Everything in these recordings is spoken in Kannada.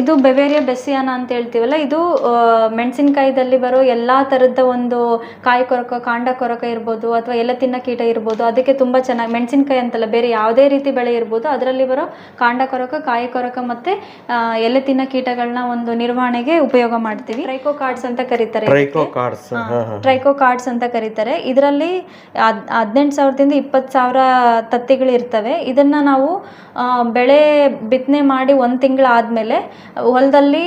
ಇದು ಬೆವೇರಿಯ ಬೆಸಿಯಾನ ಅಂತ ಹೇಳ್ತೀವಲ್ಲ ಇದು ಮೆಣಸಿನಕಾಯಿದಲ್ಲಿ ಬರೋ ಎಲ್ಲ ಥರದ ಒಂದು ಕಾಯಿ ಕೊರಕ ಕಾಂಡ ಕೊರಕ ಇರ್ಬೋದು ಅಥವಾ ಎಲೆ ತಿನ್ನ ಕೀಟ ಇರ್ಬೋದು ಅದಕ್ಕೆ ತುಂಬ ಚೆನ್ನಾಗಿ ಮೆಣಸಿನಕಾಯಿ ಅಂತಲ್ಲ ಬೇರೆ ಯಾವುದೇ ರೀತಿ ಬೆಳೆ ಇರ್ಬೋದು ಅದರಲ್ಲಿ ಬರೋ ಕಾಂಡ ಕೊರಕ ಕಾಯಿ ಕೊರಕ ಮತ್ತು ಎಲೆ ತಿನ್ನ ಕೀಟಗಳನ್ನ ಒಂದು ನಿರ್ವಹಣೆಗೆ ಉಪಯೋಗ ಮಾಡ್ತೀವಿ. ಟ್ರೈಕೋ ಕಾರ್ಡ್ಸ್ ಅಂತ ಕರೀತಾರೆ ಟ್ರೈಕೋ ಕಾರ್ಡ್ಸ್ ಅಂತ ಕರೀತಾರೆ. ಇದರಲ್ಲಿ ಹದಿನೆಂಟು ಸಾವಿರದಿಂದ ಇಪ್ಪತ್ತು ಸಾವಿರ ತತ್ತಿಗಳು ಇರ್ತವೆ ಇದನ್ನು ನಾವು ಬೆಳೆ ಬಿತ್ತನೆ ಮಾಡಿ ಒಂದು ತಿಂಗಳಾದಮೇಲೆ ಹೊಲದಲ್ಲಿ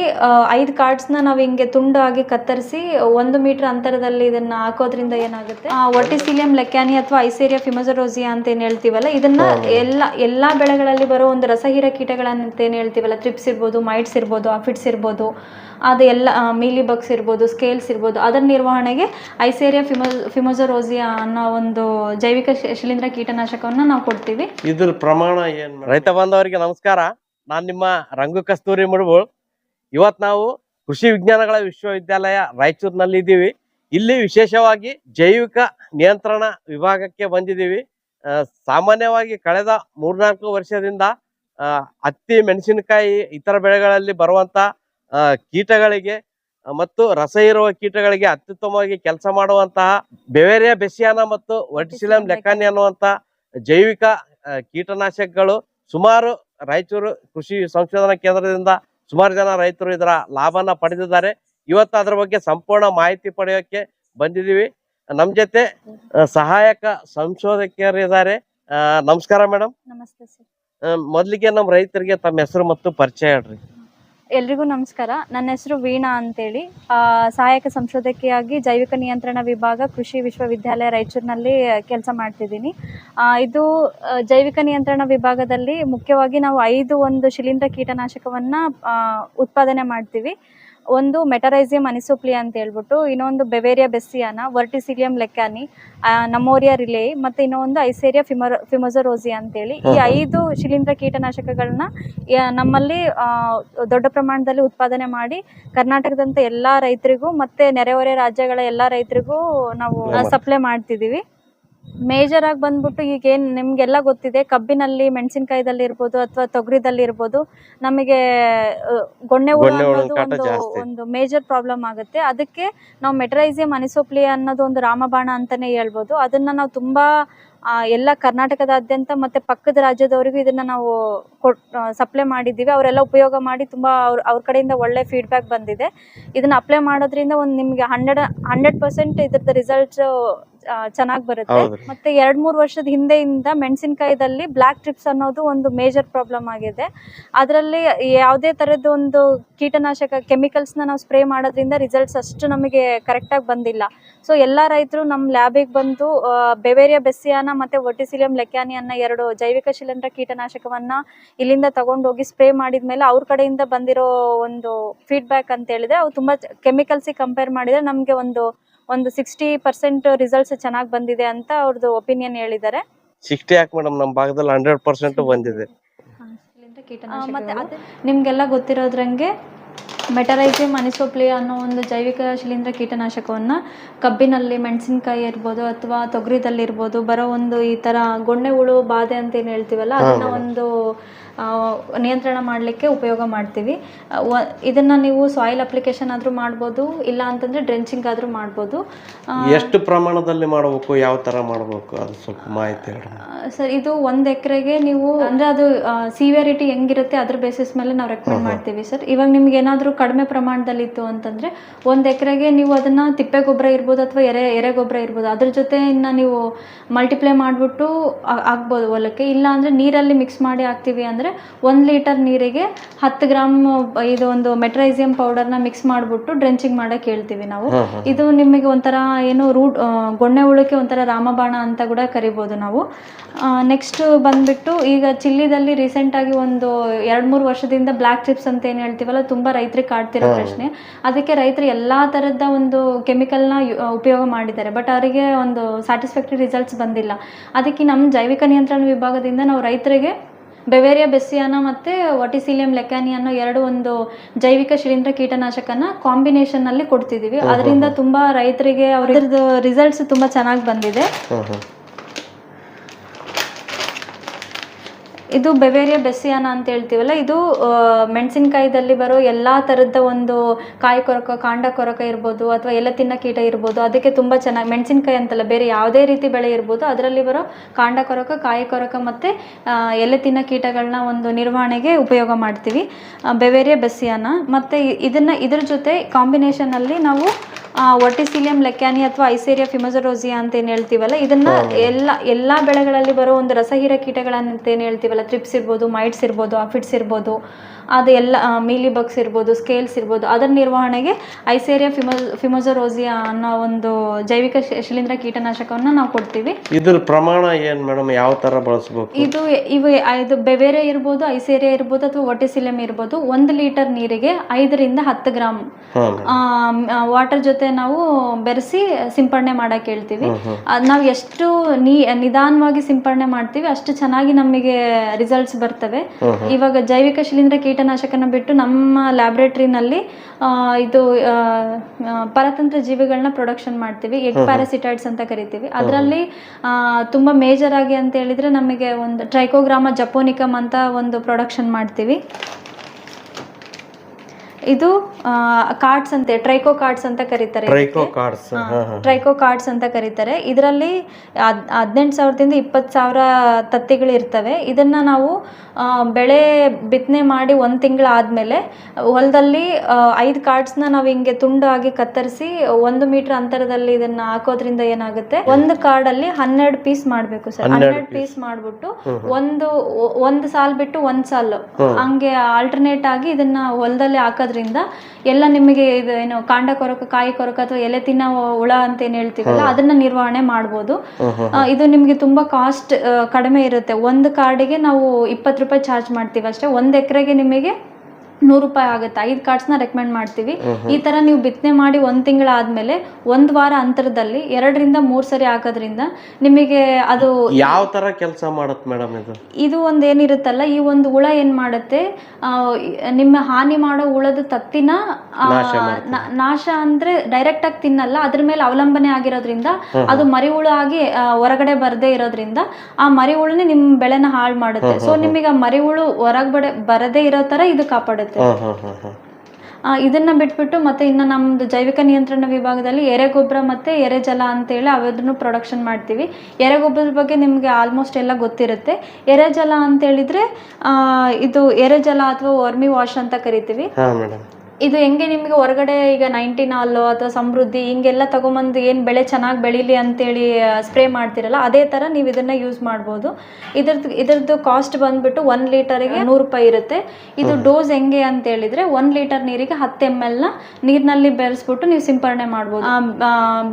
ಐದು ಕಾರ್ಡ್ಸ್ನ ನಾವು ಹಿಂಗೆ ತುಂಡಾಗಿ ಕತ್ತರಿಸಿ ಒಂದು ಮೀಟರ್ ಅಂತರದಲ್ಲಿ ಇದನ್ನ ಹಾಕೋದ್ರಿಂದ ಏನಾಗುತ್ತೆ? ಒಟಿಸಿಲಿಯಂ ಲೆಕ್ಯಾನಿ ಅಥವಾ ಐಸೇರಿಯಾ ಫಿಮೊಸರೋಸಿಯಾ ಅಂತ ಏನು ಹೇಳ್ತೀವಲ್ಲ ಇದನ್ನ ಎಲ್ಲ ಎಲ್ಲ ಬೆಳೆಗಳಲ್ಲಿ ಬರೋ ಒಂದು ರಸಹೀರ ಕೀಟಗಳಂತ ಏನು ಹೇಳ್ತೀವಲ್ಲ ತ್ರಿಪ್ಸ್ ಇರ್ಬೋದು ಮೈಟ್ಸ್ ಇರ್ಬೋದು ಅಫಿಟ್ಸ್ ಇರ್ಬೋದು ಅದು ಎಲ್ಲ ಮೀಲಿ ಬಗ್ಸ್ ಇರ್ಬೋದು ಸ್ಕೇಲ್ಸ್ ಇರ್ಬೋದು ಅದರ ನಿರ್ವಹಣೆಗೆ ಐಸೇರಿಯಾ ಫಿಮೊ ಫಿಮೊಸರೋಸಿಯಾ ಅನ್ನೋ ಒಂದು ಜೈವಿಕ ಶಿಲೀಂಧ್ರ ಕೀಟನಾಶಕವನ್ನು ನಾವು ಕೊಡ್ತೀವಿ. ಇದ್ರ ಪ್ರಮಾಣ ಏನು ರೈತ ಬಾಂಧವರಿಗೆ ನಮಸ್ಕಾರ. ನಾನ್ ನಿಮ್ಮ ರಂಗು ಕಸ್ತೂರಿ ಮುಡುಬು ಇವತ್ತು ನಾವು ಕೃಷಿ ವಿಜ್ಞಾನಗಳ ವಿಶ್ವವಿದ್ಯಾಲಯ ರಾಯಚೂರಿನಲ್ಲಿ ಇದ್ದೀವಿ. ಇಲ್ಲಿ ವಿಶೇಷವಾಗಿ ಜೈವಿಕ ನಿಯಂತ್ರಣ ವಿಭಾಗಕ್ಕೆ ಬಂದಿದ್ದೀವಿ. ಸಾಮಾನ್ಯವಾಗಿ ಕಳೆದ ಮೂರ್ನಾಲ್ಕು ವರ್ಷದಿಂದ ಹತ್ತಿ, ಮೆಣಸಿನಕಾಯಿ, ಇತರ ಬೆಳೆಗಳಲ್ಲಿ ಬರುವಂತ ಕೀಟಗಳಿಗೆ ಮತ್ತು ರಸ ಇರುವ ಕೀಟಗಳಿಗೆ ಅತ್ಯುತ್ತಮವಾಗಿ ಕೆಲಸ ಮಾಡುವಂತಹ ಬೆವೇರಿಯಾ ಬೆಸಿಯಾನ ಮತ್ತು ವರ್ಟಿಸಿಲಂ ಲೆಕಾನಿ ಅನ್ನುವಂತ ಜೈವಿಕ ಕೀಟನಾಶಕಗಳು ಸುಮಾರು ರಾಯಚೂರು ಕೃಷಿ ಸಂಶೋಧನಾ ಕೇಂದ್ರದಿಂದ ಸುಮಾರು ಜನ ರೈತರು ಇದರ ಲಾಭನ ಪಡೆದಿದ್ದಾರೆ. ಇವತ್ತು ಅದರ ಬಗ್ಗೆ ಸಂಪೂರ್ಣ ಮಾಹಿತಿ ಪಡೆಯೋಕೆ ಬಂದಿದ್ದೀವಿ. ನಮ್ ಜೊತೆ ಸಹಾಯಕ ಸಂಶೋಧಕಿಯರು ಇದ್ದಾರೆ. ನಮಸ್ಕಾರ ಮೇಡಮ್ ನಮಸ್ತೆ ಸರ್. ಮೊದಲಿಗೆ ನಮ್ಮ ರೈತರಿಗೆ ತಮ್ಮ ಹೆಸರು ಮತ್ತು ಪರಿಚಯ ಹೇಳ್ರಿ. ಎಲ್ರಿಗೂ ನಮಸ್ಕಾರ. ನನ್ನ ಹೆಸರು ವೀಣಾ ಅಂತೇಳಿ. ಸಹಾಯಕ ಸಂಶೋಧಕಿಯಾಗಿ ಜೈವಿಕ ನಿಯಂತ್ರಣ ವಿಭಾಗ ಕೃಷಿ ವಿಶ್ವವಿದ್ಯಾಲಯ ರಾಯಚೂರಿನಲ್ಲಿ ಕೆಲಸ ಮಾಡ್ತಿದ್ದೀನಿ. ಇದು ಜೈವಿಕ ನಿಯಂತ್ರಣ ವಿಭಾಗದಲ್ಲಿ ಮುಖ್ಯವಾಗಿ ನಾವು ಐದು ಒಂದು ಶಿಲೀಂಧ್ರ ಕೀಟನಾಶಕವನ್ನು ಉತ್ಪಾದನೆ ಮಾಡ್ತೀವಿ. ಒಂದು ಮೆಟರೈಸಿಯಂ ಅನಿಸೋಪ್ಲಿ ಅಂತ ಹೇಳ್ಬಿಟ್ಟು ಇನ್ನೊಂದು Beauveria bassiana Verticillium lecanii Nomuraea rileyi ಮತ್ತು ಇನ್ನೊಂದು ಐಸೇರಿಯಾ ಫಿಮರ್ ಫಿಮೊಸರೋಸಿ ಅಂತೇಳಿ. ಈ. ಐದು ಶಿಲೀಂಧ್ರ ಕೀಟನಾಶಕಗಳನ್ನ ನಮ್ಮಲ್ಲಿ ದೊಡ್ಡ ಪ್ರಮಾಣದಲ್ಲಿ ಉತ್ಪಾದನೆ ಮಾಡಿ ಕರ್ನಾಟಕದಂತ ಎಲ್ಲಾ ರೈತರಿಗೂ ಮತ್ತೆ ನೆರೆಹೊರೆ ರಾಜ್ಯಗಳ ಎಲ್ಲಾ ರೈತರಿಗೂ ನಾವು ಸಪ್ಲೈ ಮಾಡ್ತಿದ್ದೀವಿ. ಮೇಜರ್ ಆಗಿ ಬಂದ್ಬಿಟ್ಟು ಈಗ ಏನು ನಿಮಗೆಲ್ಲ ಗೊತ್ತಿದೆ? ಕಬ್ಬಿನಲ್ಲಿ ಮೆಣಸಿನಕಾಯಿದಲ್ಲಿ ಇರ್ಬೋದು ಅಥವಾ ತೊಗರಿದಲ್ಲಿ ಇರ್ಬೋದು ನಮಗೆ ಗೊಂಡೆ ಗೊಣ್ಣೆ ಹುಳು ಅನ್ನೋದು ಒಂದು ಒಂದು ಮೇಜರ್ ಪ್ರಾಬ್ಲಮ್ ಆಗುತ್ತೆ. ಅದಕ್ಕೆ ನಾವು ಮೆಟ್ರೈಸಿಯಂ ಅನಿಸೋಪ್ಲಿ ಅನ್ನೋದು ಒಂದು ರಾಮಬಾಣ ಅಂತಾನೆ ಹೇಳ್ಬೋದು. ಅದನ್ನ ನಾವು ತುಂಬಾ ಎಲ್ಲ ಕರ್ನಾಟಕದಾದ್ಯಂತ ಮತ್ತೆ ಪಕ್ಕದ ರಾಜ್ಯದವರಿಗೂ ಇದನ್ನ ನಾವು ಕೊಟ್ ಸಪ್ಲೈ ಮಾಡಿದ್ದೀವಿ. ಅವರೆಲ್ಲ ಉಪಯೋಗ ಮಾಡಿ ತುಂಬಾ ಅವ್ರ ಅವ್ರ ಕಡೆಯಿಂದ ಒಳ್ಳೆ ಫೀಡ್ಬ್ಯಾಕ್ ಬಂದಿದೆ. ಇದನ್ನ ಅಪ್ಲೈ ಮಾಡೋದ್ರಿಂದ ಒಂದು ನಿಮಗೆ ಹಂಡ್ರೆಡ್ ಹಂಡ್ರೆಡ್ ಪರ್ಸೆಂಟ್ ಇದ್ರದ್ದು ರಿಸಲ್ಟ್ಸ್ ಚೆನ್ನಾಗಿ ಬರುತ್ತೆ. ಮತ್ತೆ ಎರಡ್ ಮೂರ್ ವರ್ಷದ ಹಿಂದೆಯಿಂದ ಮೆಣಸಿನಕಾಯಿದಲ್ಲಿ ಬ್ಲಾಕ್ ಟ್ರಿಪ್ಸ್ ಅನ್ನೋದು ಒಂದು ಮೇಜರ್ ಪ್ರಾಬ್ಲಮ್ ಆಗಿದೆ. ಅದರಲ್ಲಿ ಯಾವುದೇ ತರದ ಒಂದು ಕೀಟನಾಶಕ ಕೆಮಿಕಲ್ಸ್ನ ನಾವು ಸ್ಪ್ರೇ ಮಾಡೋದ್ರಿಂದ ರಿಸಲ್ಟ್ಸ್ ಅಷ್ಟು ನಮಗೆ ಕರೆಕ್ಟಾಗಿ ಬಂದಿಲ್ಲ. ಸೊ ಎಲ್ಲ ರೈತರು ನಮ್ಮ ಲ್ಯಾಬಿಗೆ ಬಂದು ಬೆವೇರಿಯಾ ಬೆಸ್ಸಿಯಾನ ಮತ್ತೆ ಒಟಿಸಿಲಿಯಂ ಲೆಕ್ಯಾನಿ ಅನ್ನೋ ಎರಡು ಜೈವಿಕ ಶಿಲೀಂಧ್ರ ಕೀಟನಾಶಕವನ್ನ ಇಲ್ಲಿಂದ ತಗೊಂಡೋಗಿ ಸ್ಪ್ರೇ ಮಾಡಿದ್ಮೇಲೆ ಅವ್ರ ಕಡೆಯಿಂದ ಬಂದಿರೋ ಒಂದು ಫೀಡ್ಬ್ಯಾಕ್ ಅಂತ ಹೇಳಿದ್ರೆ ಅವು ತುಂಬಾ ಕೆಮಿಕಲ್ಸಿಗೆ ಕಂಪೇರ್ ಮಾಡಿದ್ರೆ ನಮಗೆ ಒಂದು ಒಂದು ಸಿಕ್ಸ್ಟಿ ಪರ್ಸೆಂಟ್ ರಿಸಲ್ಟ್ಸ್ ಚೆನ್ನಾಗಿ ಬಂದಿದೆ ಅಂತ ಅವ್ರದ್ದು ಒಪಿನಿಯನ್ ಹೇಳಿದ್ದಾರೆ. ಸಿಕ್ಸ್ಟಿ ಯಾಕೆ ಮೇಡಮ್ ನಮ್ಮ ಭಾಗದಲ್ಲಿ ಹಂಡ್ರೆಡ್ ಪರ್ಸೆಂಟ್ ಬಂದಿದೆ. ಮತ್ತೆ ನಿಮಗೆಲ್ಲ ಗೊತ್ತಿರೋದ್ರಂಗೆ ಮೆಟರೈಸಿಮ್ ಅನಿಸೋಪ್ಲಿ ಅನ್ನೋ ಒಂದು ಜೈವಿಕ ಶಿಲೀಂಧ್ರ ಕೀಟನಾಶಕವನ್ನು ಕಬ್ಬಿನಲ್ಲಿ ಮೆಣಸಿನಕಾಯಿ ಇರ್ಬೋದು ಅಥವಾ ತೊಗರಿದಲ್ಲಿ ಇರ್ಬೋದು ಬರೋ ಒಂದು ಈ ಥರ ಗೊಂಡೆ ಹುಳು ಬಾಧೆ ಅಂತ ಏನು ಹೇಳ್ತೀವಲ್ಲ ಅದನ್ನ ಒಂದು ನಿಯಂತ್ರಣ ಮಾಡಲಿಕ್ಕೆ ಉಪಯೋಗ ಮಾಡ್ತೀವಿ. ವ- ಇದನ್ನ ನೀವು ಸಾಯಿಲ್ ಅಪ್ಲಿಕೇಶನ್ ಆದರೂ ಮಾಡ್ಬೋದು ಇಲ್ಲ ಅಂತಂದ್ರೆ ಡ್ರೆಂಚಿಂಗ್ ಆದರೂ ಮಾಡ್ಬೋದು. ಎಷ್ಟು ಪ್ರಮಾಣದಲ್ಲಿ ಮಾಡಬೇಕು ಯಾವ ತರ ಮಾಡಬೇಕು ಅದು ಸ್ವಲ್ಪ ಮಾಹಿತಿ ಸರ್ ಇದು ಒಂದು ಎಕರೆಗೆ ನೀವು ಅಂದ್ರೆ ಅದು ಸಿವಿಯರಿಟಿ ಹೆಂಗಿರುತ್ತೆ ಅದ್ರ ಬೇಸಿಸ್ ಮೇಲೆ ನಾವು ರೆಕಮೆಂಡ್ ಮಾಡ್ತೀವಿ ಸರ್. ಇವಾಗ ನಿಮ್ಗೆ ಏನಾದರೂ ಕಡಿಮೆ ಪ್ರಮಾಣದಲ್ಲಿ ಇತ್ತು ಅಂತಂದ್ರೆ ಒಂದು ಎಕರೆಗೆ ನೀವು ಅದನ್ನ ತಿಪ್ಪೆ ಗೊಬ್ಬರ ಇರ್ಬೋದು ಅಥವಾ ಎರೆ ಎರೆ ಗೊಬ್ಬರ ಇರ್ಬೋದು ಅದ್ರ ಜೊತೆ ಇನ್ನ ನೀವು ಮಲ್ಟಿಪ್ಲೈ ಮಾಡಿಬಿಟ್ಟು ಆಗ್ಬೋದು ಹೊಲಕ್ಕೆ. ಇಲ್ಲ ಅಂದ್ರೆ ನೀರಲ್ಲಿ ಮಿಕ್ಸ್ ಮಾಡಿ ಹಾಕ್ತೀವಿ ಅಂದ್ರೆ ಒಂದು ಲೀಟರ್ ನೀರಿಗೆ ಹತ್ತು ಗ್ರಾಮ್ ಇದು ಒಂದು ಮೆಟ್ರೈಸಿಯಂ ಪೌಡರ್ನ ಮಿಕ್ಸ್ ಮಾಡಿಬಿಟ್ಟು ಡ್ರೆಂಚಿಂಗ್ ಮಾಡೋಕೆ ಹೇಳ್ತೀವಿ ನಾವು. ಇದು ನಿಮಗೆ ಒಂಥರ ಏನು ರೂಟ್ ಗೊಣ್ಣೆ ಹುಳಕ್ಕೆ ಒಂಥರ ರಾಮಬಾಣ ಅಂತ ಕೂಡ ಕರಿಬೋದು ನಾವು. ನೆಕ್ಸ್ಟ್ ಬಂದ್ಬಿಟ್ಟು ಈಗ ಚಿಲ್ಲಿದಲ್ಲಿ ರೀಸೆಂಟಾಗಿ ಒಂದು ಎರಡು ಮೂರು ವರ್ಷದಿಂದ ಬ್ಲ್ಯಾಕ್ ಚಿಪ್ಸ್ ಅಂತ ಏನು ಹೇಳ್ತೀವಲ್ಲ ತುಂಬ ರೈತರಿಗೆ ಕಾಡ್ತಿರೋ ಪ್ರಶ್ನೆ. ಅದಕ್ಕೆ ರೈತರು ಎಲ್ಲ ಥರದ ಒಂದು ಕೆಮಿಕಲ್ನ ಉಪಯೋಗ ಮಾಡಿದ್ದಾರೆ. ಬಟ್ ಅವರಿಗೆ ಒಂದು ಸ್ಯಾಟಿಸ್ಫ್ಯಾಕ್ಟರಿ ರಿಸಲ್ಟ್ಸ್ ಬಂದಿಲ್ಲ. ಅದಕ್ಕೆ ನಮ್ಮ ಜೈವಿಕ ನಿಯಂತ್ರಣ ವಿಭಾಗದಿಂದ ನಾವು ರೈತರಿಗೆ ಬೆವೇರಿಯಾ ಬೆಸ್ಸಿಯಾನ ಮತ್ತು ವಟಿಸಿಲಿಯಂ ಲೆಕ್ಯಾನಿ ಅನ್ನೋ ಎರಡು ಒಂದು ಜೈವಿಕ ಶಿಲೀಂಧ್ರ ಕೀಟನಾಶಕನ ಕಾಂಬಿನೇಷನ್ ಅಲ್ಲಿ ಕೊಡ್ತಿದೀವಿ. ಅದರಿಂದ ತುಂಬಾ ರೈತರಿಗೆ ಅವ್ರದ್ದು ರಿಸಲ್ಟ್ಸ್ ತುಂಬಾ ಚೆನ್ನಾಗಿ ಬಂದಿದೆ. ಇದು ಬೆವೇರಿಯ ಬೆಸಿಯಾನ ಅಂತ ಹೇಳ್ತೀವಲ್ಲ, ಇದು ಮೆಣಸಿನಕಾಯಿದಲ್ಲಿ ಬರೋ ಎಲ್ಲ ಥರದ ಒಂದು ಕಾಯಿ ಕೊರಕ, ಕಾಂಡ ಕೊರಕ ಇರ್ಬೋದು ಅಥವಾ ಎಲೆ ತಿನ್ನ ಕೀಟ ಇರ್ಬೋದು, ಅದಕ್ಕೆ ತುಂಬ ಚೆನ್ನಾಗಿ, ಮೆಣಸಿನಕಾಯಿ ಅಂತಲ್ಲ, ಬೇರೆ ಯಾವುದೇ ರೀತಿ ಬೆಳೆ ಇರ್ಬೋದು, ಅದರಲ್ಲಿ ಬರೋ ಕಾಂಡ ಕೊರಕ, ಕಾಯಿ ಕೊರಕ ಮತ್ತು ಎಲೆ ತಿನ್ನ ಕೀಟಗಳನ್ನ ಒಂದು ನಿರ್ವಹಣೆಗೆ ಉಪಯೋಗ ಮಾಡ್ತೀವಿ. ಬೆವೇರಿಯಾ ಬೆಸಿಯಾನ ಮತ್ತು ಇದನ್ನು ಇದ್ರ ಜೊತೆ ಕಾಂಬಿನೇಷನಲ್ಲಿ ನಾವು ಒಟಿಸಿಲಿಯಂ ಲೆಕ್ಯಾನಿ ಅಥವಾ ಐಸೇರಿಯಾ ಫಿಮಜರೋಸಿಯಾ ಅಂತ ಏನು ಹೇಳ್ತೀವಲ್ಲ? ಇದನ್ನ ಎಲ್ಲ ಎಲ್ಲ ಬೆಳೆಗಳಲ್ಲಿ ಬರೋ ಒಂದು ರಸಹೀರ ಕೀಟಗಳಂತ ಏನು ಹೇಳ್ತೀವಲ್ಲ? ಟ್ರಿಪ್ಸ್ ಇರ್ಬೋದು ಮೈಟ್ಸ್ ಇರ್ಬೋದು ಅಫಿಡ್ಸ್ ಇರ್ಬೋದು ಅದು ಎಲ್ಲ ಮೀಲಿ ಬಗ್ಸ್ ಇರ್ಬೋದು ಸ್ಕೇಲ್ಸ್ ಇರ್ಬೋದು ಅದರ ನಿರ್ವಹಣೆಗೆ ಐಸೇರಿಯಾ ಫಿಮೋ ಫಿಮೋಜರೋಸಿಯಾ ಅನ್ನೋ ಒಂದು ಜೈವಿಕ ಶಿಲೀಂಧ್ರ ಕೀಟನಾಶಕವನ್ನು ನಾವು ಕೊಡ್ತೀವಿ. ಇದ್ರ ಪ್ರಮಾಣ ಏನು ಮೇಡಮ್ ಯಾವ ಥರ ಬಳಸ್ಬೇಕು? ಇದು ಇವು ಇದು ಬೆವೇರೆ ಇರ್ಬೋದು ಐಸೇರಿಯಾ ಇರ್ಬೋದು ಅಥವಾ ಒಟಿಸಿಲಿಯಂ ಇರ್ಬೋದು ಒಂದು ಲೀಟರ್ ನೀರಿಗೆ ಐದರಿಂದ ಹತ್ತು ಗ್ರಾಮ್ ವಾಟರ್ ಜೊತೆ ನಾವು ಬೆರೆಸಿ ಸಿಂಪಡಣೆ ಮಾಡಕ್ ಹೇಳ್ತೀವಿ. ನಾವು ಎಷ್ಟು ನೀ ನಿಧಾನವಾಗಿ ಸಿಂಪಡಣೆ ಮಾಡ್ತೀವಿ ಅಷ್ಟು ಚೆನ್ನಾಗಿ ನಮಗೆ ರಿಸಲ್ಟ್ಸ್ ಬರ್ತವೆ. ಇವಾಗ ಜೈವಿಕ ಶಿಲೀಂಧ್ರ ಕೀಟನಾಶಕನ ಬಿಟ್ಟು ನಮ್ಮ ಲ್ಯಾಬ್ರೇಟರಿನಲ್ಲಿ ಇದು ಪರತಂತ್ರ ಜೀವಿಗಳನ್ನ ಪ್ರೊಡಕ್ಷನ್ ಮಾಡ್ತೀವಿ. ಎಗ್ ಪ್ಯಾರಾಸಿಟೈಡ್ಸ್ ಅಂತ ಕರಿತೀವಿ. ಅದರಲ್ಲಿ ತುಂಬಾ ಮೇಜರ್ ಆಗಿ ಅಂತ ಹೇಳಿದ್ರೆ ನಮಗೆ ಒಂದು ಟ್ರೈಕೋಗ್ರಾಮ ಜಪೋನಿಕಮ್ ಅಂತ ಒಂದು ಪ್ರೊಡಕ್ಷನ್ ಮಾಡ್ತೀವಿ. ಇದು ಕಾರ್ಡ್ಸ್ ಅಂತ ಟ್ರೈಕೋ ಕಾರ್ಡ್ಸ್ ಅಂತ ಕರೀತಾರೆ ಟ್ರೈಕೋ ಕಾರ್ಡ್ಸ್ ಟ್ರೈಕೋ ಅಂತ ಕರೀತಾರೆ. ಇದರಲ್ಲಿ ಹದಿನೆಂಟು ಸಾವಿರದಿಂದ ಇಪ್ಪತ್ತು ಸಾವಿರ ತತ್ತಿಗಳು ಇರ್ತವೆ. ಇದನ್ನ ನಾವು ಬೆಳೆ ಬಿತ್ತನೆ ಮಾಡಿ ಒಂದು ತಿಂಗಳಾದ್ಮೇಲೆ ಹೊಲದಲ್ಲಿ ಐದು ಕಾರ್ಡ್ಸ್ನ ನಾವು ಹಿಂಗೆ ತುಂಡಾಗಿ ಕತ್ತರಿಸಿ ಒಂದು ಮೀಟರ್ ಅಂತರದಲ್ಲಿ ಇದನ್ನ ಹಾಕೋದ್ರಿಂದ ಏನಾಗುತ್ತೆ? ಒಂದು ಕಾರ್ಡಲ್ಲಿ ಹನ್ನೆರಡು ಪೀಸ್ ಮಾಡಬೇಕು ಸರ್. ಹನ್ನೆರಡು ಪೀಸ್ ಮಾಡ್ಬಿಟ್ಟು ಒಂದು ಒಂದು ಸಾಲ್ ಬಿಟ್ಟು ಒಂದು ಸಾಲು. ಹಂಗೆ ಆಲ್ಟರ್ನೇಟ್ ಆಗಿ ಇದನ್ನ ಹೊಲದಲ್ಲಿ ಹಾಕೋದ್ರಿಂದ ಎಲ್ಲ ನಿಮಗೆ ಇದು ಏನು ಕಾಂಡ ಕೊರಕ ಕಾಯಿ ಕೊರಕ ಅಥವಾ ಎಲೆ ತಿನ್ನೋ ಹುಳ ಅಂತ ಏನ್ ಹೇಳ್ತೀವಲ್ಲ ಅದನ್ನ ನಿರ್ವಹಣೆ ಮಾಡ್ಬೋದು. ಇದು ನಿಮಗೆ ತುಂಬಾ ಕಾಸ್ಟ್ ಕಡಿಮೆ ಇರುತ್ತೆ. ಒಂದು ಕಾರ್ಡಿಗೆ ನಾವು ಇಪ್ಪತ್ತು ರೂಪಾಯಿ ಚಾರ್ಜ್ ಮಾಡ್ತೀವಿ ಅಷ್ಟೇ ಒಂದು ಎಕರೆಗೆ ನಿಮಗೆ ನೂರು ರೂಪಾಯಿ ಆಗುತ್ತೆ. ಐದು ಕಾರ್ಡ್ಸ್ನ ರೆಕಮೆಂಡ್ ಮಾಡ್ತೀವಿ. ಈ ತರ ನೀವು ಬಿತ್ತನೆ ಮಾಡಿ ಒಂದು ತಿಂಗಳಾದಮೇಲೆ ಒಂದು ವಾರ ಅಂತರದಲ್ಲಿ ಎರಡರಿಂದ ಮೂರು ಸರಿ ಹಾಕೋದ್ರಿಂದ ನಿಮಗೆ ಅದು ಯಾವ ಥರ ಕೆಲಸ ಮಾಡುತ್ತೆ ಮೇಡಮ್ ಇದು? ಇದು ಒಂದು ಏನಿರುತ್ತಲ್ಲ ಈ ಒಂದು ಹುಳ ಏನು ಮಾಡುತ್ತೆ ಆ, ನಿಮ್ಮ ಹಾನಿ ಮಾಡೋ ಹುಳದ ತತ್ತಿನ ಆ, ನ- ನಾಶ ಅಂದ್ರೆ ಡೈರೆಕ್ಟಾಗಿ ತಿನ್ನಲ್ಲ ಅದ್ರ ಮೇಲೆ ಅವಲಂಬನೆ ಆಗಿರೋದ್ರಿಂದ ಅದು ಮರಿ ಹುಳ ಆಗಿ ಆ, ಹೊರಗಡೆ ಬರದೇ ಇರೋದ್ರಿಂದ ಆ ಮರಿ ಹುಳನೇ ನಿಮ್ಮ ಬೆಳೆನ ಹಾಳು ಮಾಡುತ್ತೆ. ಸೊ ನಿಮಗೆ ಆ ಮರಿ ಹುಳು ಹೊರಗಡೆ ಬರದೇ ಇರೋ ತರ ಇದು ಕಾಪಾಡುತ್ತೆ. ಆ, ಇದನ್ನ ಬಿಟ್ಬಿಟ್ಟು ಮತ್ತೆ ಇನ್ನು ನಮ್ದು ಜೈವಿಕ ನಿಯಂತ್ರಣ ವಿಭಾಗದಲ್ಲಿ ಎರೆಗೊಬ್ಬರ ಮತ್ತೆ ಎರೆಜಲ ಅಂತೇಳಿ ಅವೆರಡನ್ನು ಪ್ರೊಡಕ್ಷನ್ ಮಾಡ್ತೀವಿ. ಎರೆಗೊಬ್ಬರದ ಬಗ್ಗೆ ನಿಮಗೆ ಆಲ್ಮೋಸ್ಟ್ ಎಲ್ಲ ಗೊತ್ತಿರುತ್ತೆ. ಎರೆಜಲ ಅಂತ ಹೇಳಿದ್ರೆ ಆ, ಇದು ಎರೆಜಲ ಅಥವಾ ವರ್ಮಿ ವಾಶ್ ಅಂತ ಕರಿತೀವಿ. ಇದು ಹೆಂಗೆ ನಿಮಗೆ ಹೊರಗಡೆ ಈಗ ನೈನ್ಟೀನ್ ಹಾಲು ಅಥವಾ ಸಮೃದ್ಧಿ ಹಿಂಗೆಲ್ಲ ತಗೊಂಬಂದು ಏನು ಬೆಳೆ ಚೆನ್ನಾಗಿ ಬೆಳೀಲಿ ಅಂತೇಳಿ ಸ್ಪ್ರೇ ಮಾಡ್ತಿರಲ್ಲ ಅದೇ ಥರ ನೀವು ಇದನ್ನು ಯೂಸ್ ಮಾಡ್ಬೋದು. ಇದ್ರದ್ದು ಇದ್ರದ್ದು ಕಾಸ್ಟ್ ಬಂದ್ಬಿಟ್ಟು ಒನ್ ಲೀಟರಿಗೆ ನೂರು ರೂಪಾಯಿ ಇರುತ್ತೆ. ಇದು ಡೋಸ್ ಹೆಂಗೆ ಅಂತ ಹೇಳಿದ್ರೆ ಒನ್ ಲೀಟರ್ ನೀರಿಗೆ ಹತ್ತು ಎಂ ಎಲ್ನ ನೀರಿನಲ್ಲಿ ಬೆರೆಸ್ಬಿಟ್ಟು ನೀವು ಸಿಂಪರಣೆ ಮಾಡ್ಬೋದು.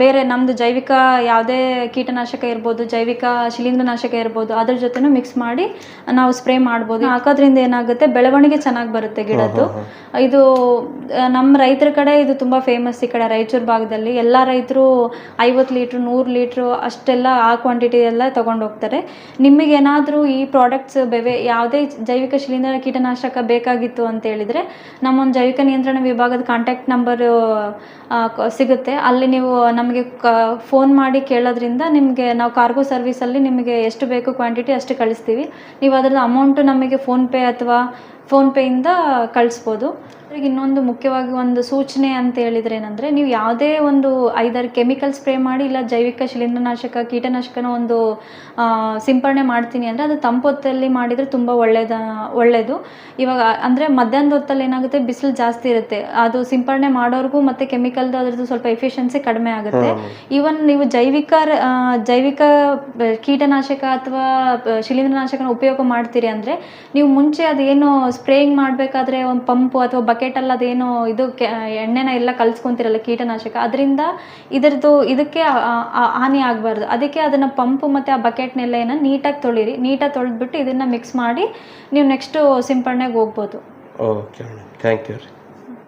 ಬೇರೆ ನಮ್ಮದು ಜೈವಿಕ ಯಾವುದೇ ಕೀಟನಾಶಕ ಇರ್ಬೋದು ಜೈವಿಕ ಶಿಲೀಂಧ್ರನಾಶಕ ಇರ್ಬೋದು ಅದ್ರ ಜೊತೆನೂ ಮಿಕ್ಸ್ ಮಾಡಿ ನಾವು ಸ್ಪ್ರೇ ಮಾಡ್ಬೋದು. ಹಾಕೋದ್ರಿಂದ ಏನಾಗುತ್ತೆ ಬೆಳವಣಿಗೆ ಚೆನ್ನಾಗಿ ಬರುತ್ತೆ ಗಿಡದ್ದು. ಇದು ನಮ್ಮ ರೈತರ ಕಡೆ ಇದು ತುಂಬ ಫೇಮಸ್ ಈ ಕಡೆ ರಾಯಚೂರು ಭಾಗದಲ್ಲಿ. ಎಲ್ಲ ರೈತರು ಐವತ್ತು ಲೀಟ್ರು, ನೂರು ಲೀಟ್ರು ಅಷ್ಟೆಲ್ಲ ಆ ಕ್ವಾಂಟಿಟಿ ಎಲ್ಲ ತೊಗೊಂಡು ಹೋಗ್ತಾರೆ. ನಿಮಗೆ ಏನಾದರೂ ಈ ಪ್ರಾಡಕ್ಟ್ಸ್ ಬೆವೆ ಯಾವುದೇ ಜೈವಿಕ ಶಿಲೀಂಧ್ರ ಕೀಟನಾಶಕ ಬೇಕಾಗಿತ್ತು ಅಂತ ಹೇಳಿದರೆ ನಮ್ಮೊಂದು ಜೈವಿಕ ನಿಯಂತ್ರಣ ವಿಭಾಗದ ಕಾಂಟ್ಯಾಕ್ಟ್ ನಂಬರು ಸಿಗುತ್ತೆ. ಅಲ್ಲಿ ನೀವು ನಮಗೆ ಫೋನ್ ಮಾಡಿ ಕೇಳೋದ್ರಿಂದ ನಿಮಗೆ ನಾವು ಕಾರ್ಗೋ ಸರ್ವಿಸಲ್ಲಿ ನಿಮಗೆ ಎಷ್ಟು ಬೇಕು ಕ್ವಾಂಟಿಟಿ ಅಷ್ಟು ಕಳಿಸ್ತೀವಿ. ನೀವು ಅದರ ಅಮೌಂಟು ನಮಗೆ ಫೋನ್ಪೇ ಅಥವಾ ಫೋನ್ಪೇಯಿಂದ ಕಳಿಸ್ಬೋದು. ಈಗ ಇನ್ನೊಂದು ಮುಖ್ಯವಾಗಿ ಒಂದು ಸೂಚನೆ ಅಂತ ಹೇಳಿದ್ರೆ ಏನಂದರೆ ನೀವು ಯಾವುದೇ ಒಂದು ಐದಾರು ಕೆಮಿಕಲ್ ಸ್ಪ್ರೇ ಮಾಡಿ ಇಲ್ಲ ಜೈವಿಕ ಶಿಲೀಂಧ್ರನಾಶಕ ಕೀಟನಾಶಕನ ಒಂದು ಸಿಂಪರಣೆ ಮಾಡ್ತೀನಿ ಅಂದರೆ ಅದು ತಂಪೊತ್ತಲ್ಲಿ ಮಾಡಿದರೆ ತುಂಬ ಒಳ್ಳೇದ ಒಳ್ಳೆಯದು ಇವಾಗ ಅಂದರೆ ಮಧ್ಯಾಹ್ನದ ಹೊತ್ತಲ್ಲಿ ಏನಾಗುತ್ತೆ ಬಿಸಿಲು ಜಾಸ್ತಿ ಇರುತ್ತೆ. ಅದು ಸಿಂಪರಣೆ ಮಾಡೋರ್ಗೂ ಮತ್ತು ಕೆಮಿಕಲ್ದು ಅದ್ರದ್ದು ಸ್ವಲ್ಪ ಎಫಿಷಿಯನ್ಸಿ ಕಡಿಮೆ ಆಗುತ್ತೆ. ಈವನ್ ನೀವು ಜೈವಿಕ ಜೈವಿಕ ಕೀಟನಾಶಕ ಅಥವಾ ಶಿಲೀಂಧ್ರನಾಶಕನ ಉಪಯೋಗ ಮಾಡ್ತೀರಿ ಅಂದರೆ ನೀವು ಮುಂಚೆ ಅದೇನು ಸ್ಪ್ರೇಯಿಂಗ್ ಮಾಡಬೇಕಾದ್ರೆ ಒಂದು ಪಂಪು ಅಥವಾ ಬಕೆಟಲ್ಲಿ ಅದೇನು ಇದು ಕೆ, ಎಣ್ಣೆನ ಎಲ್ಲ ಕಲ್ಸ್ಕೊಂತಿರಲ್ಲ ಕೀಟನಾಶಕ, ಅದರಿಂದ ಇದರದ್ದು ಇದಕ್ಕೆ ಹಾನಿ ಆಗಬಾರ್ದು. ಅದಕ್ಕೆ ಅದನ್ನು ಪಂಪು ಮತ್ತು ಆ ಬಕೆಟ್ನೆಲ್ಲ ಏನೋ ನೀಟಾಗಿ ತೊಳಿರಿ. ನೀಟಾಗಿ ತೊಳೆದ್ಬಿಟ್ಟು ಇದನ್ನು ಮಿಕ್ಸ್ ಮಾಡಿ ನೀವು ನೆಕ್ಸ್ಟು ಸಿಂಪಡಣೆಗೆ ಹೋಗ್ಬೋದು. Okay madam thank you